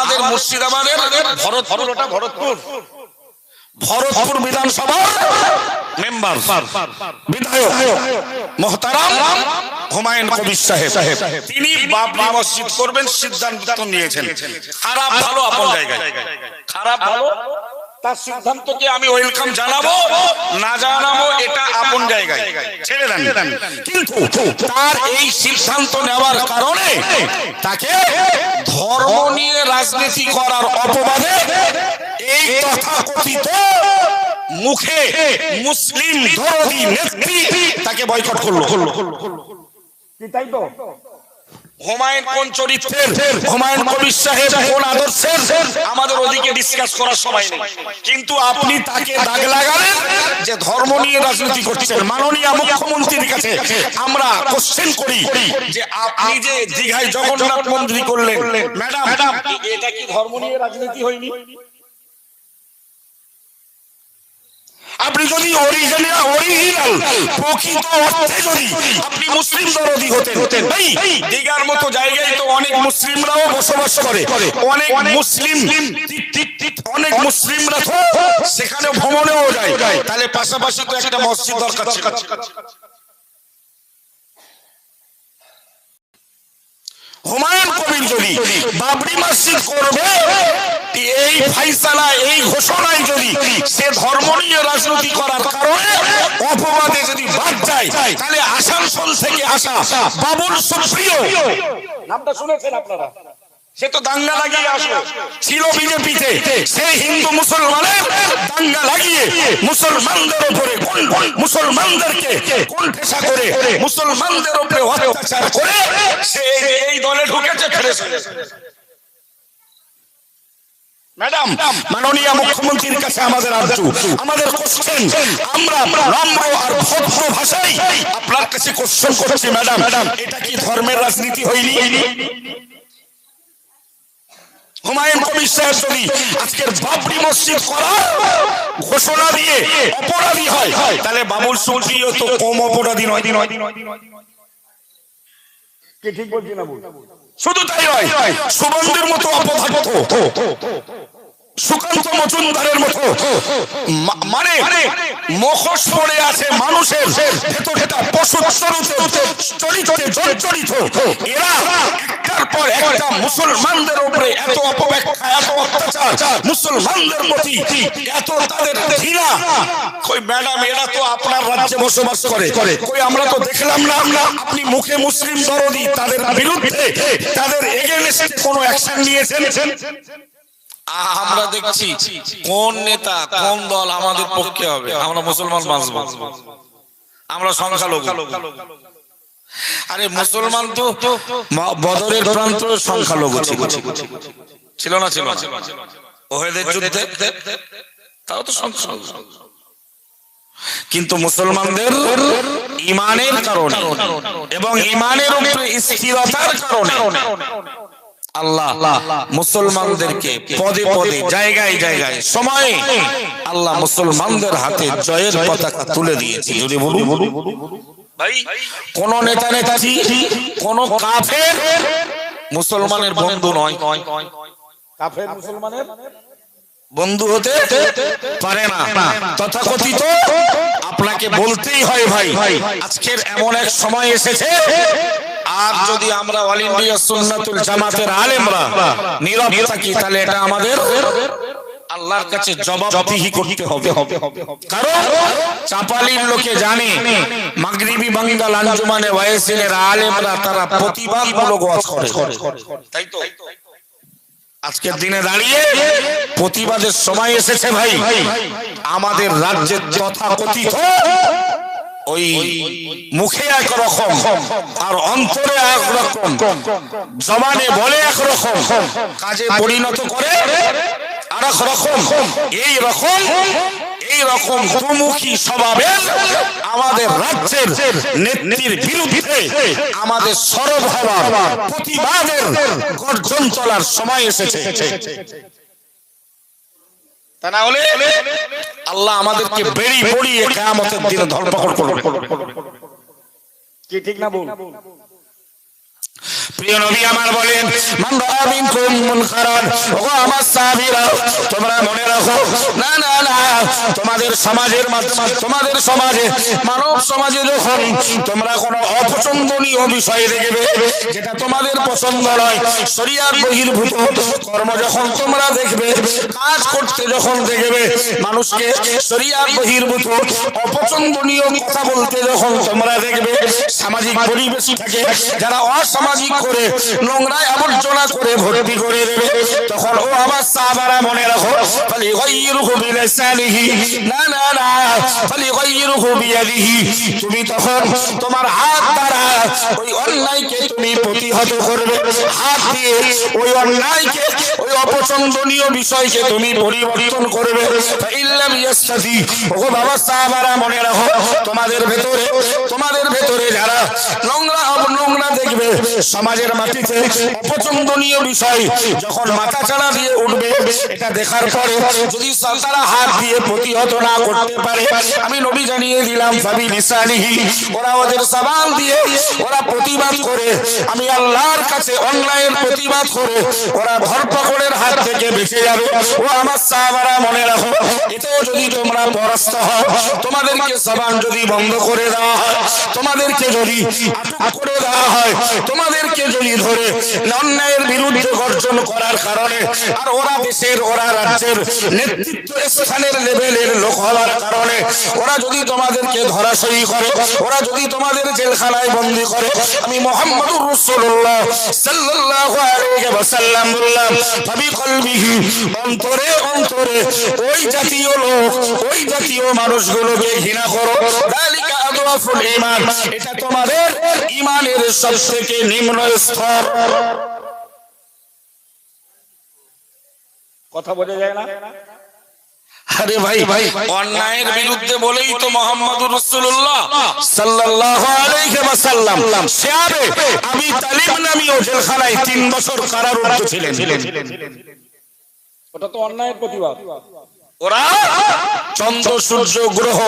আমাদের মুর্শিদাবাদের ভরতপুর। ওটা ভরতপুর। ভরতপুর বিধানসভার মেম্বার বিধায়ক। মোহতারাম। হুমায়ুন কবির সাহেব। তিনি বাবরি মসজিদ করবেন সিদ্ধান্ত নিয়েছেন। খারাপ ভালো আপন জায়গায়। খারাপ ভালো? তার সিদ্ধান্তকে আমি ওয়েলকাম জানাব, না জানাব, এটা আপন জায়গায়। ছেড়ে দেন। কিন্তু তার এই সিদ্ধান্ত নেওয়ার কারণে তাকে ধর্ম নিয়ে রাজনীতি করার অপবাদে এই তথাকথিত মুখে মুসলিম ধরদি নেত্রী তাকে বয়কট করল। তাই তো? হুমায়ুন কোন চরিত্রের? হুমায়ুন কবির সাহেব কোন আদর্শের? আমাদের ওদিকে ডিসকাস করার সময় নেই। কিন্তু আপনি তাকে দাগ লাগালেন যে ধর্ম নিয়ে রাজনীতি করছেন। মাননীয় মুখ্যমন্ত্রীর কাছে আমরা কোশ্চেন করি যে আপনি যে দীঘায় জগন্নাথ মন্দির করলেন ম্যাডাম এটা কি ধর্ম নিয়ে রাজনীতি হয়নি? আপনি যদি অরিজিনাল অরিজিনাল প্রকৃত অর্থে যদি আপনি মুসলিম দরদি হতে হতেন। ভাই দিঘার মতো জায়গায় তো অনেক মুসলিমরাও বসবাস করে অনেক মুসলিম অনেক মুসলিমরা সেখানে ভ্রমণেও যায়। তাহলে পাশাপাশি তো একটা মসজিদ দরকার হুমায়ুন কবির যদি বাবরি মসজিদ করবে এই ফাইসালা, এই ঘোষণায় যদি সে ধর্ম নিয়ে রাজনীতি করার কারণে অপবাদে যদি বাদ যায়, তাহলে আসানসোল থেকে আসা বাবুল সুপ্রিয়। নামটা শুনেছেন আপনারা? সে তো দাঙ্গা লাগিয়ে আসলো। ছিল বিজেপিতে। সে হিন্দু মুসলমানের দাঙ্গা লাগিয়ে মুসলমানদের উপরে মুসলমানদেরকে কোন পেশা করে মুসলমানদের উপরে অত্যাচার করে সে এই- দলে ঢুকেছে ম্যাডাম মাননীয় মুখ্যমন্ত্রীর কাছে আমাদের আর্জু আমাদের কোশ্চেন আমরা নম্র আর ভদ্র ভাষায় আপনার কাছে কোশ্চেন করছি ম্যাডাম। এটা কি ধর্মের রাজনীতি হয়নি? হুমায়ুন কবির সাহেব যদি আজকের বাবরি মসজিদ করার ঘোষণা দিয়ে অপরাধী হয় তাহলে বাবুল সুলফিও তো কম অপরাধী নয়। নয় শুধু তাই নয় সুবন্ধের মতো সুকান্ত মজুমদারের মতো মানে মুখোশ পড়ে আছে মানুষের ভেতর ভেতর পশু জর্জরিত। এরা একটার একটা মুসলমানদের উপরে এত অপব্যাখ্যা, এত অত্যাচার, মুসলমানদের প্রতি এত তাদের ঘৃণা। কই, ম্যাডাম, এরা তো আপনার রাজ্যে বসবাস করে। কই, আমরা তো দেখলাম না, আমরা আপনি মুখে মুসলিম দরদি তাদের বিরুদ্ধে তাদের এগেনস্টে কোনো অ্যাকশন নিয়েছেন? আমরা দেখছি কোন নেতা, কোন দল আমাদের পক্ষে হবে। আমরা মুসলমান বাঁচব। আমরা সংখ্যালঘু। আরে মুসলমান তো বদরের প্রান্ত সংখ্যালঘু ছিল। ছিল না, ছিল ওহেদের যুদ্ধে তাও তো সংখ্যালঘু। কিন্তু মুসলমানদের ইমানের কারণে এবং ইমানের উপরে স্থিরতার কারণে আল্লাহ মুসলমানদেরকে পদে পদে, জায়গায় জায়গায়, সময়ে আল্লাহ মুসলমানদের হাতে জয়ের পতাকা তুলে দিয়েছে। যদি বলুন। কোন নেতা নেতাজি কোন কাফের মুসলমানের বন্ধু নয়। কাফের মুসলমানের বন্ধু হতে পারে না। তথাকথিত আপনাকে বলতেই হয় ভাই আজকের এমন এক সময় এসেছে আর যদি আমরা অল ইন্ডিয়া সুন্নাতুল জামাতের আলেমরা নীরব থাকি তাহলে এটা আমাদের আল্লাহর কাছে জবাবদিহি করতে হবে। কারণ চাপালির লোকে জানে মাগরিবি বাঙ্গাল আঞ্জুমানে ওয়াইসিনের আলেমরা তারা প্রতিবাদমূলক ওয়াজ করে। তাই তো? আজকের দিনে দাঁড়িয়ে প্রতিবাদের সময় এসেছে ভাই। আমাদের রাজ্যের তথাকথিত ওই মুখে একরকম আর অন্তরে একরকম জবানে বলে একরকম কাজে পরিণত করে আর রকম, এই রকম এই রকম দুমুখী স্বভাবের আমাদের রাজ্যের নেত্রীর বিরুদ্ধে আমাদের সরব হওয়ার প্রতিবাদের গর্জন চলার সময় এসেছে। তা আল্লাহ আমাদেরকে বেরি পড়িয়ে কেয়ামতের দিনে ধরপকড় করবে। কি ঠিক না বল? প্রিয় যখন তোমরা দেখবে বহির্ভূত কর্ম যখন তোমরা দেখবে, কাজ করতে যখন দেখবে, মানুষকে শরিয়ার বহির্ভূত, অপছন্দনীয় কথা বলতে যখন তোমরা দেখবে, সামাজিক পরিবেশ থাকে যারা অসামাজিক করে, নোংরায় আবর্জনা করে ভর্তি করে দেবে। তখন ও আমার সাহাবারা মনে রাখো ফালি গায়রুহু বিলিসানিহি। না না না বিয়াদিহি। তুমি তখন তোমার হাত দ্বারা ওই অন্যায়কে তুমি প্রতিহত করবে। হাত দিয়ে ওই অন্যায়কে, ওই অপছন্দনীয় বিষয়কে তুমি পরিবর্তন করবে। ইল্লাম ও বাবা সাহাবারা মনে রাখো, তোমাদের ভেতরে তোমাদের ভেতরে যারা নোংরা নোংরা দেখবে সমাজের মাটিতে অপছন্দনীয় বিষয়। যখন মাথা চাড়া দিয়ে উঠবে, এটা দেখার পরে যদি তারা হাত দিয়ে প্রতিহত না করতে পারে, আমি নবী জানিয়ে দিলাম ভাবি লিসানিহি ওরা ওদের সাবান দিয়ে ওরা প্রতিবাদ করে। আমি আল্লাহর কাছে অন্যায়ের প্রতিবাদ করে ওরা ধরপকড়ের হাত থেকে বেঁচে যাবে। ও আমার সাহাবারা, মনে রাখো, এতেও যদি তোমরা পরাস্ত হও, তোমাদেরকে সাবান যদি বন্ধ করে দেওয়া হয়, তোমাদেরকে যদি আটক করে দেওয়া হয়, তোমাদেরকে যদি ধরে অন্যায়ের বিরুদ্ধে গর্জন করার কারণে আর ওরা দেশের, ওরা রাজ্যের নেতৃত্ব স্থানের লেভেলের লোক হওয়ার কারণে ওরা যদি তোমাদেরকে ধরাশয়ী করে, ওরা যদি তোমাদের জেলখানায় বন্দি করে, আমি মোহাম্মদুর সাল্লাল্লাহু আলাইহি বললাম কলবিহি, অন্তরে অন্তরে ওই জাতীয় লোক, ওই জাতীয় মানুষগুলোকে ঘৃণা করো। দালিকা আরে ভাই ভাই, অন্যায়ের বিরুদ্ধে বলেই তো মোহাম্মদুর রাসূলুল্লাহ সাল্লাল্লাহু আমি তালিম নামীয় জেলখানায় 3 বছর কারারুদ্ধ ছিলেন। ওটা তো অন্যায়ের প্রতিবাদ। ওরা চন্দ্র, সূর্য, গ্রহ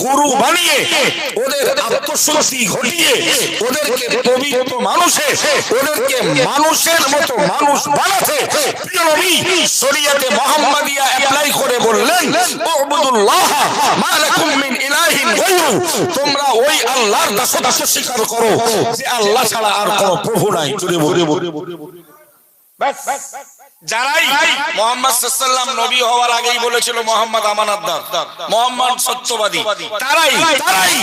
গুরু বানিয়ে, ওদের ঘটিয়ে, ওদেরকে পবিত্র মানুষে, ওদেরকে মানুষের মতো মানুষ বানাতে প্রিয় করে বললেন মা লাকুম মিন ইলাহিন গায়রু। তোমরা ওই আল্লাহর দাসত্ব স্বীকার করো যে আল্লাহ ছাড়া আর কোনো প্রভু নাই। জুড়ে বলে যারাই মোহাম্মদ সাল্লাম নবী হওয়ার আগেই বলেছিল মোহাম্মদ আমানতদার মোহাম্মদ সত্যবাদী। তারাই তারাই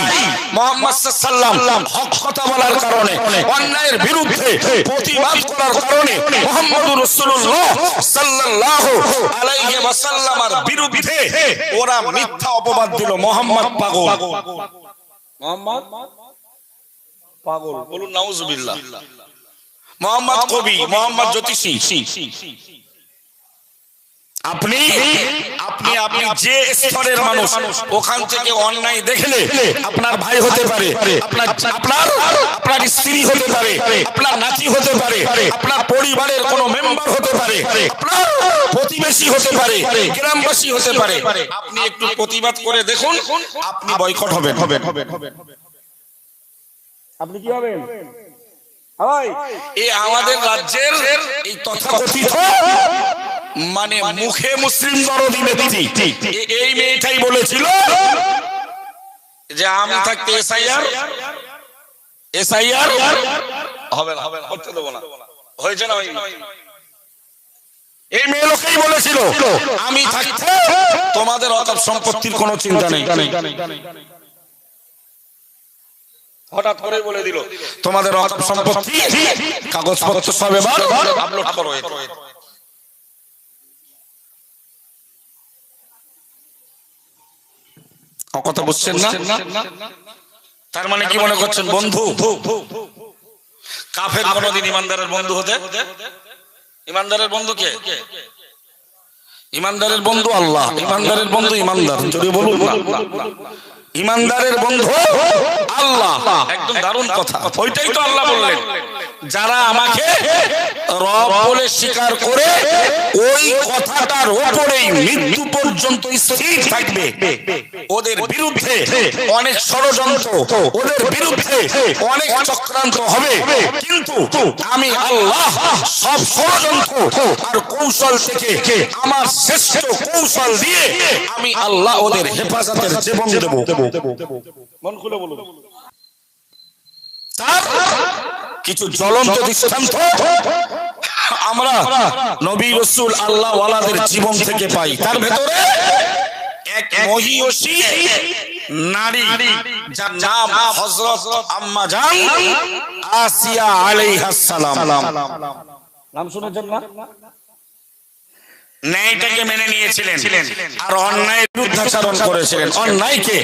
মোহাম্মদ সাল্লাম হক কথা বলার কারণে অন্যায়ের বিরুদ্ধে প্রতিবাদ করার কারণে মোহাম্মদুর রাসূলুল্লাহ সাল্লাল্লাহু আলাইহি ওয়াসাল্লামের বিরুদ্ধে ওরা মিথ্যা অপবাদ দিল মোহাম্মদ পাগল। মোহাম্মদ পাগল। বলুন নাউজুবিল্লাহ। মোহাম্মদ কবি মোহাম্মদ জ্যোতিষী। আপনি আপনি আপনি যে স্তরের মানুষ ওখান থেকে অন্যায় দেখলে আপনার ভাই হতে পারে আপনার আপনার আপনার স্ত্রী হতে পারে আপনার নাতি হতে পারে আপনার পরিবারের কোনো মেম্বার হতে পারে আপনার প্রতিবেশী হতে পারে গ্রামবাসী হতে পারে আপনি একটু প্রতিবাদ করে দেখুন আপনি বয়কট হবেন হবেন। আপনি কি হবেন? এই আমাদের রাজ্যের এই তথাকথিত মানে মুখে মুসলিম দরদি মেদিনী এই মেয়েটাই বলেছিল যে আমি থাকতে এসআইআর। এসআইআর হবে না হবে না দেবো না। হয়েছে না এই মেয়ে লোকেই বলেছিল, আমি থাকতে তোমাদের অকাপ সম্পত্তির কোনো চিন্তা নেই। হঠাৎ করে বলে দিল তোমাদের অকাপ সম্পত্তি কাগজপত্র সব এবার আপলোড করো কথা বুঝছেন না? তার মানে কি মনে করছেন বন্ধু? কাফের কোনদিন ইমানদারের বন্ধু হতে? ইমানদারের বন্ধু কে? ইমানদারের বন্ধু আল্লাহ ইমানদারের বন্ধু ইমানদার। যদি বলুন ইমানদারের বন্ধু আল্লাহ। একদম দারুণ কথা। ওইটাই তো আল্লাহ বললেন। যারা আমাকে রব বলে স্বীকার করে ওই কথাটার ওপরেই মৃত্যু পর্যন্ত স্থির থাকবে। ওদের বিরুদ্ধে অনেক ষড়যন্ত্র ওদের বিরুদ্ধে অনেক চক্রান্ত হবে। কিন্তু আমি আল্লাহ সব ষড়যন্ত্র আর কৌশল থেকে আমার শ্রেষ্ঠ কৌশল দিয়ে আমি আল্লাহ ওদের হেফাজতের জীবন দেব। মন খুলে বলুন। তার কিছু জ্বলন্ত দৃষ্টান্ত আমরা নবী রসুল আল্লাহ ওয়ালাদের জীবন থেকে পাই। তার ভেতরে এক মহিয়সী নারী যার নাম হযরত আম্মা জান আসিয়া আলাইহিস সালাম। নাম শুনেছেন না? ন্যায়টাকে মেনে নিয়েছিলেন। আর অন্যায়ের বিরুদ্ধাচারণ করেছিলেন অন্যায়কে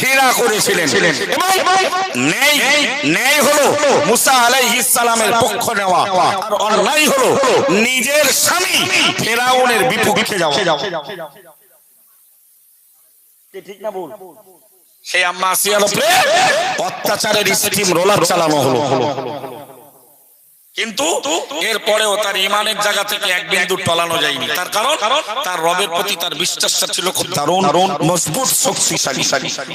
ঘৃণা করেছিলেন। ন্যায় ন্যায় হলো মুসা আলাইহিস সালামের পক্ষ নেওয়া আর অন্যায় হলো নিজের স্বামী ফেরাউনের বিপক্ষে যাওয়া। কে ঠিক না বল সেই আম্মা আসিয়ার উপরে অত্যাচারের স্টিম রোলার চালানো হলো। কিন্তু এরপরেও তার ইমানের জায়গা থেকে এক বিন্দু টলানো যায়নি। তার কারণ, তার রবের প্রতি তার বিশ্বাসটা ছিল খুব দারুণ, মজবুত, শক্তিশালী।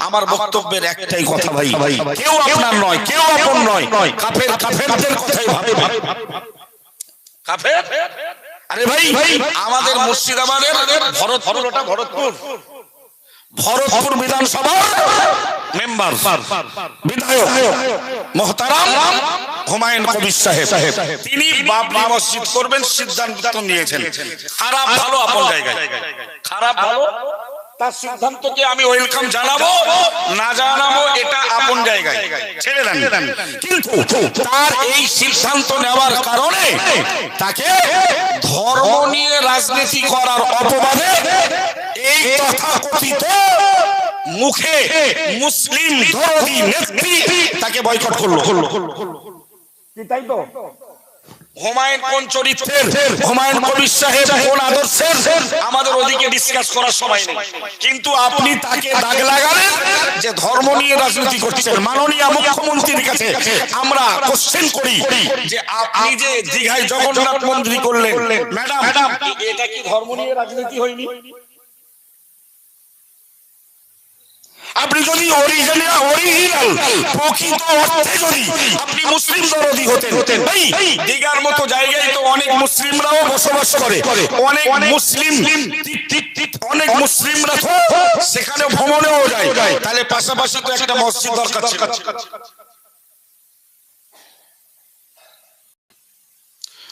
আমার বক্তব্যের একটাই কথা ভাই ভাই কেউ আপনার নয়, কেউ আপন নয়, কাফের কাফেরদের কথাই ভাবে কাফের? আরে ভাই ভাই আমাদের মুর্শিদাবাদের ভরতপুর ভরতপুর। ভরতপুর বিধানসভা? মেম্বার বিধায়ক মোহতারাম হুমায়ুন কবির সাহেব তিনি বাবরি মসজিদ করবেন সিদ্ধান্ত নিয়েছেন। খারাপ ভালো আপন জায়গায়। খারাপ ভালো? তার সিদ্ধান্তকে আমি ওয়েলকাম জানাব না জানাব এটা আপন জায়গায়। ছেড়ে দেন। কিন্তু তার এই সিদ্ধান্ত নেওয়ার কারণে তাকে ধর্ম নিয়ে রাজনীতি করার অপবাদে এই তথাকথিত মুখে মুসলিম নেত্রী তাকে বয়কট করল। কি তাই তো? হুমায়ুন কোন চরিত্রের? হুমায়ুন কবির সাহেব কোন আদর্শের? আমাদের ওদিকে ডিসকাস করার সময় নেই। কিন্তু আপনি তাকে দাগ লাগালেন যে ধর্ম নিয়ে রাজনীতি করছেন। মাননীয় মুখ্যমন্ত্রীর কাছে আমরা কোশ্চেন করি যে আপনি যে দীঘায় জগন্নাথ মন্দির করলেন ম্যাডাম এটা কি ধর্ম নিয়ে রাজনীতি হয়নি? আপনি যদি অরিজিনাল অরিজিনাল প্রকৃত অর্থে যদি আপনি মুসলিম দরদি হতেন হতেন। ভাই দীঘার মতো জায়গায় তো অনেক মুসলিমরাও বসবাস করে অনেক মুসলিম অনেক মুসলিমরা তো সেখানে ভ্রমণেও যায়। তাহলে পাশাপাশি তো একটা মসজিদ দরকার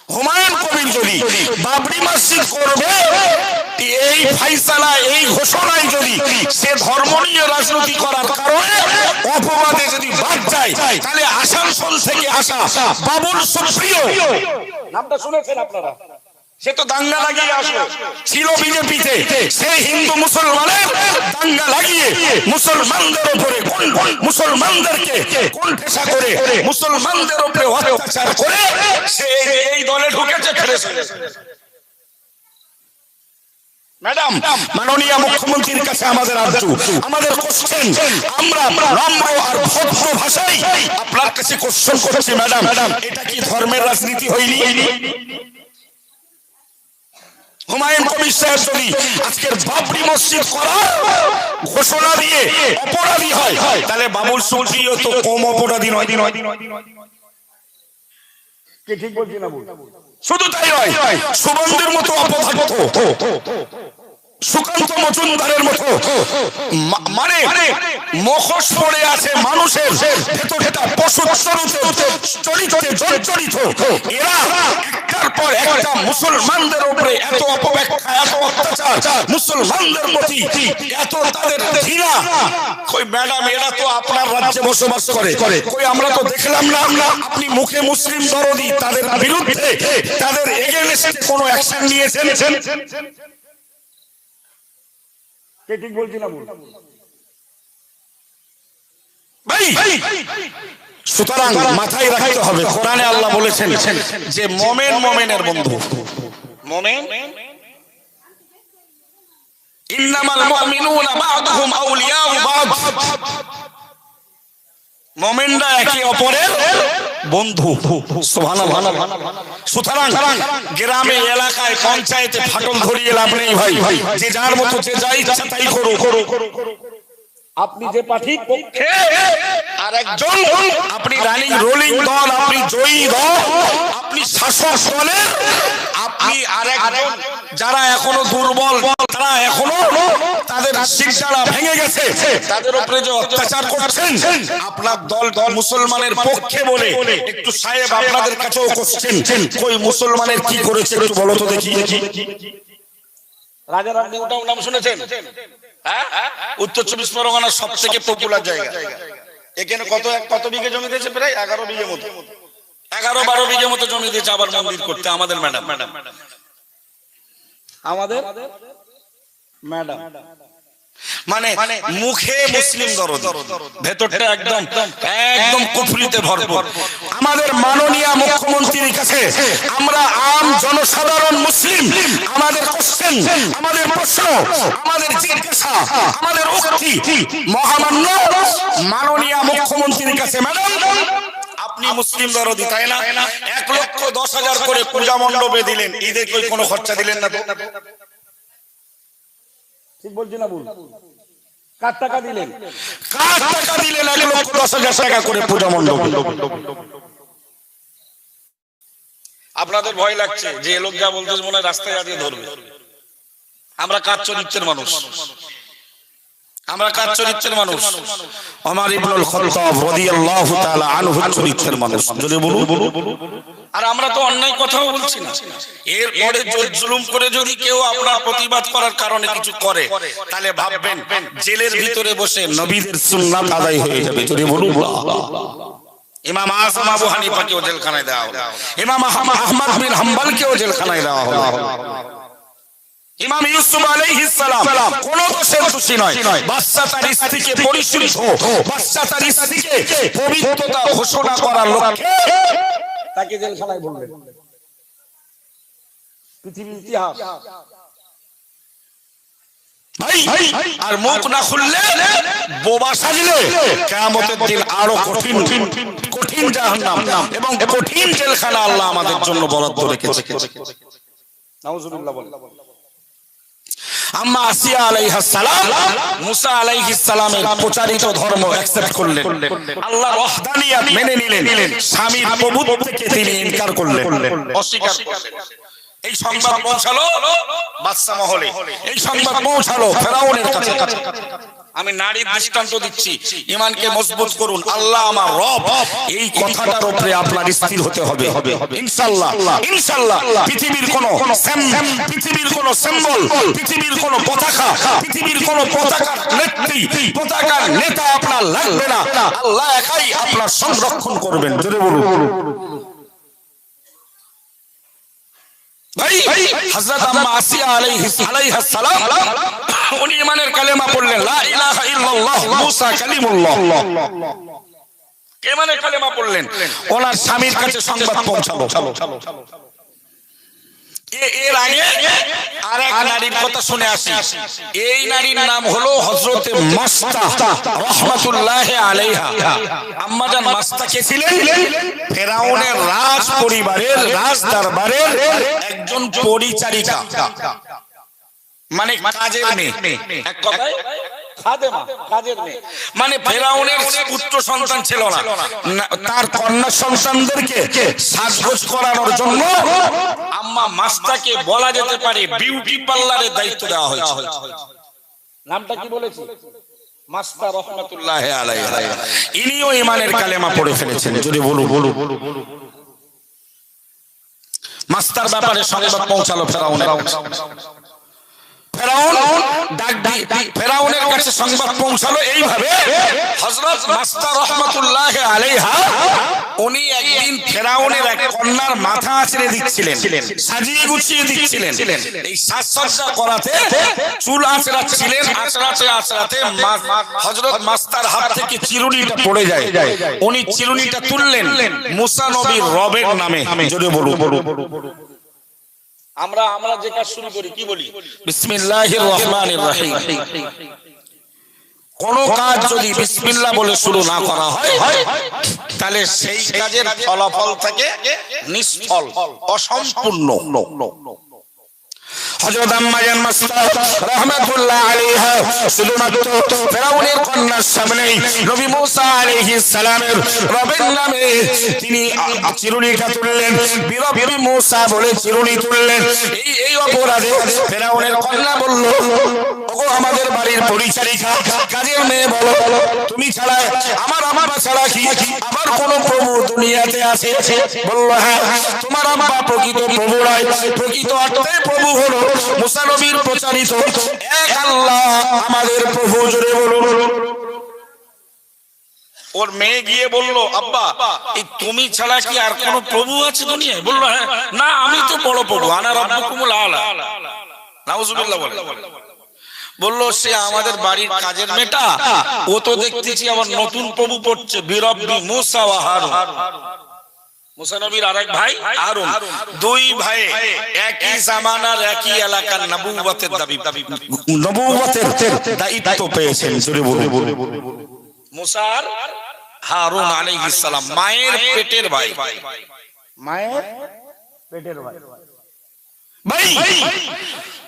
হুমায়ুন কবির যদি বাবরি মসজিদ করবে, এই ফাইসালা, এই ঘোষণায় যদি সে ধর্ম নিয়ে রাজনীতি করার কারণে অপবাদে যদি বাদ যায়, তাহলে আসানসোল থেকে আসা বাবুল সুপ্রিয়। নামটা শুনেছেন আপনারা? সে তো দাঙ্গা লাগিয়ে আসলো। ছিল বিজেপিতে, সে হিন্দু মুসলমানের দাঙ্গা লাগিয়ে মুসলমানদের উপরে মুসলমানদেরকে করে মুসলমানদের উপরে অত্যাচার করে সে এই দলে ঢুকেছে ফেরেছে ম্যাডাম, মাননীয় মুখ্যমন্ত্রীর কাছে আমাদের আরজু আমাদের কোশ্চেন আমরা নম্র আর ভদ্র ভাষায় আপনার কাছে কোশ্চেন করছি, ম্যাডাম। এটা কি ধর্মের রাজনীতি হয়নি? হুমায়ুন কবির সাহেব যদি আজকের বাবরি মসজিদ করার ঘোষণা দিয়ে অপরাধী হয় তাহলে বাবুল সুপ্রিয় তো কম অপরাধী নয়। নয় ঠিক বলছি না শুধু তাই নয় সুবন্ধের মতো অপদার্থ। সুকান্ত মজুমদারের মতো। মানে মুখোশ পড়ে আছে মানুষের ভেতর পশু চরিত্রে জর্জরিত। এরা একটার পর একটা মুসলমানদের উপরে এত অপব্যাখ্যা এত অত্যাচার মুসলমানদের প্রতি এত তাদের ঘৃণা। কই ম্যাডাম এরা তো আপনার রাজ্যে বসবাস করে। কই আমরা তো দেখলাম না আমরা আপনি মুখে মুসলিম দরদি তাদের বিরুদ্ধে তাদের এগেনস্টে কোনো অ্যাকশন নিয়েছেন? কে ঠিক বলছি না সুতরাং মাথায় রাখতে হবে কোরআনে আল্লাহ বলেছেন যে মোমেন মোমেনের বন্ধু। মোমেন? ইন্নামাল মুমিনুনা বা'দুহুম আউলিয়াউ বা'দ। মোমেনরা একে অপরের বন্ধু। সুতরাং গ্রামে এলাকায় পঞ্চায়েতে ফাটল ধরিয়ে লাভ নেই ভাই। যে যার মতো যে যা ইচ্ছা তাই করো আপনি যে পাঠিক পক্ষে আর একজন আপনি রানিং রোলিং দল আপনি জয়ী দল আপনি শাসক দলের আপনি আর একজন যারা এখনও দুর্বল তারা এখনও তাদের শিক্ষারা ভেঙে গেছে তাদের উপরে যে অত্যাচার করছেন আপনার দল দল মুসলমানের পক্ষে বলে একটু সাহেব আপনাদের কাছেও করছেন কই মুসলমানের কি করেছে একটু বলো তো দেখি। দেখি নাম শুনেছেন? হ্যাঁ? উত্তর চব্বিশ পরগনার সব থেকে পপুলার জায়গা। এখানে কত কত বিঘে জমি দিয়েছে? প্রায় এগারো বিঘে মতো। এগারো বারো বিঘে মতো জমি দিয়েছে আবার মন্দির করতে আমাদের ম্যাডাম ম্যাডাম। আমাদের? ম্যাডাম। মানে মুখে মুসলিম দরদ। ভেতরটা একদম একদম কুফরিতে ভরপুর। আমাদের মাননীয় মুখ্যমন্ত্রীর কাছে আমরা আম জনসাধারণ মুসলিম। আমাদের কোশ্চেন আমাদের প্রশ্ন, আমাদের জিজ্ঞাসা, আমাদের উক্তি মহামান্য মাননীয় মুখ্যমন্ত্রীর কাছে, ম্যাডাম। আপনি মুসলিম দরদি তাই না? এক লক্ষ দশ হাজার করে পূজা মণ্ডপে দিলেন। ঈদে কোনো খরচা দিলেন না ঠিক বলছি না ভুল? কার টাকা দিলেন? আপনাদের ভয় লাগছে যে লোক যা বলতে মনে রাস্তায় দাঁড়িয়ে ধরবে। আমরা কাজ চরিত্রের মানুষ। আমরা কাজ চরিত্রের মানুষ? আমার ইবনুল খাত্তাব রাদিয়াল্লাহু তাআলা আনহু চরিত্রের মানুষ। যদি বলুন। আর আমরা তো অন্যায় কথাও বলছি না। এর পরে জোর জুলুম করে যদি কেউ আপনার প্রতিবাদ করার কারণে কিছু করে তাহলে ভাববেন জেলের ভিতরে বসে নবীদের সুন্নাত আদায় হয়ে যাবে। যদি বলুন। ইমাম আজম আবু হানিফাকেও জেলখানায় দেওয়া হলো। ইমাম আহমদ আহমদ বিন হাম্বলকেও জেলখানায় দেওয়া হলো। ইমাম ইউসুফ আলাইহিস সালাম কোন দোষের দোষী নয়। তার স্ত্রীকে পরিশুদ্ধ তার স্ত্রীকে পবিত্রতা ঘোষণা করার লক্ষ্যে তাকে জেলখানায় বললেন পৃথিবীর ইতিহাস। আর মুখ না খুললে বোবা সাজলে কিয়ামতের দিন আরও কঠিন কঠিন জাহান্নাম এবং কঠিন জেলখানা আল্লাহ আমাদের জন্য বরাদ্দ রেখেছে। নাউজুবিল্লাহ বলেন। আম্মা আসিয়া আলাইহা সালাম মুসা আলাইহি সালামের প্রচারিত ধর্ম অ্যাকসেপ্ট করলেন। আল্লাহ ওয়াহদানিয়াত মেনে নিলেন। স্বামীর প্রভুত্বকে তিনি ইনকার করলেন। অস্বীকার করলেন। এই সংবাদ পৌঁছালো বাদশা মহলে। এই সংবাদ পৌঁছালো ফেরাউনের কাছে। আমি নারীর দৃষ্টান্ত দিচ্ছি। ইমানকে মজবুত করুন। আল্লাহ আমার রব। এই কথাটার উপরে আপনার স্থির হতে হবে। ইনশাআল্লাহ ইনশাআল্লাহ পৃথিবীর কোন পৃথিবীর কোন সিম্বল পৃথিবীর কোন পতাকা। পৃথিবীর কোন পতাকার নেত্রী। পতাকার নেতা আপনার লাগবে না। আল্লাহ একাই আপনার সংরক্ষণ করবেন। জোরে বলুন। ভাই কথা শুনে আসি। এই নারীর নাম হলো ছিলেন ফেরাউনের রাজ পরিবারের রাজ দরবারের একজন পরিচারিকা। মানে কাজের মেয়ে। এক কথায় মানে ফেরাউনের পুত্র সন্তান ছিল না। না- তার কন্যা সন্তানদেরকে সাজগোজ করানোর জন্য আম্মা মাস্তাকে বলা যেতে পারে বিউটি পার্লারের দায়িত্ব দেওয়া হয়েছে। নামটা কি বলেছি? মাস্টার রহমতুল আলাইহি। ইনিও ইমানের কালেমা পড়ে ফেলেছেন। যদি বলু বলু বলু বলু মাস্টার ব্যাপারে সংবাদ পৌঁছালো ফেরাউনের কাছে। ফেরাউন ডাক ফেরাউনের কাছে সংবাদ পৌঁছালো এইভাবে হযরত মাস্টার রহমাতুল্লাহ আলাইহা উনি একদিন ফেরাউনের এক কন্যার মাথা আছড়ে দিচ্ছিলেন সাজিয়ে গুছিয়ে দিচ্ছিলেন। এই সাজসজ্জা করাতে চুল আঁচড়াচ্ছিলেন আঁচড়াতে আঁচড়াতে হযরত মাস্টার হাত থেকে চিরুনিটা পড়ে যায়। উনি চিরুনিটা তুললেন মুসা নবীর রবের নামে জোরে বলু আমরা আমরা যে কাজ শুরু করি, কি বলি? বিসমিল্লাহির রহমানির রহিম। কোন কাজ যদি বিসমিল্লাহ বলে শুরু না করা হয়, তাহলে সেই কাজের ফলাফল থাকে নিষ্ফল, অসম্পূর্ণ। হযরত আম্মাজান মাসতা রাহমাতুল্লাহ আলাইহা শুধুমাত্র ফেরাউনের কন্যার সামনে নবী মুসা আলাইহিস সালামের রবের নামে তিনি চিরুনিটা তুললেন। বিরবী মুসা বলে চিরুনি তুললেন। এই এই অপরাধে ফেরাউনের কন্যা বলল, ওগো আমাদের বাড়ির পরিচারিকা, কাজের মেয়ে বলো, তুমি ছাড়া, আমার আমার ছাড়া কি আবার কোন প্রভু দুনিয়াতে আছে বলল হ্যাঁ তোমার আব্বা প্রকৃত প্রভু নয়। প্রকৃত অর্থে প্রভু হলো মুসা নবীর প্রচারিত। এক আল্লাহ আমাদের প্রভু ওর মেয়ে গিয়ে বলল, আব্বা, এই তুমি ছাড়া কি আর কোন প্রভু আছে দুনিয়ায়? বলল হ্যাঁ না, আমি তো বড় প্রভু, আনা রব্বুকুমুল আলা। নাউজুবিল্লাহ বলে। বলল সে আমাদের বাড়ির কাজের মেয়েটা। ও তো দেখতেছি আমার নতুন প্রভু পড়ছে বিরব্বি মুসা ওয়া হারুন। মুসা আরেক ভাই হারুন। দুই ভাই একই জামানার একই এলাকার নবুয়তের দাবি। নবুয়তের দায়িত্ব পেয়েছেন জোরে বলুন। মুসার হারুন আলাইহিস সালাম মায়ের পেটের ভাই। মায়ের পেটের ভাই! ভাই!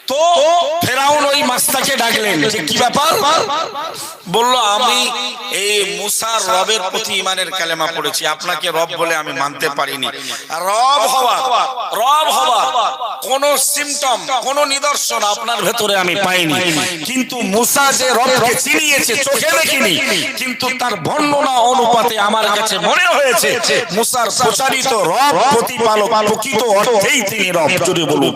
তো ফেরাউন ওই মাস্তাকে ডাকলেন যে, কি ব্যাপার? বলল, আমি এই মুসার রবের প্রতি ইমানের কালেমা পড়েছি। আপনাকে রব বলে আমি মানতে পারিনি। রব হওয়া রব হওয়া কোন সিমটম কোন নিদর্শন আপনার ভেতরে আমি পাইনি। কিন্তু মুসা যে রবকে চিনিয়েছে, চোখে দেখিনি, কিন্তু তার বর্ণনা অনুপাতে আমার কাছে মনে হয়েছে, মুসার প্রচারিত রব প্রতিপালক প্রকৃত অর্থেই তিনি রব। জুড়ে বলুন।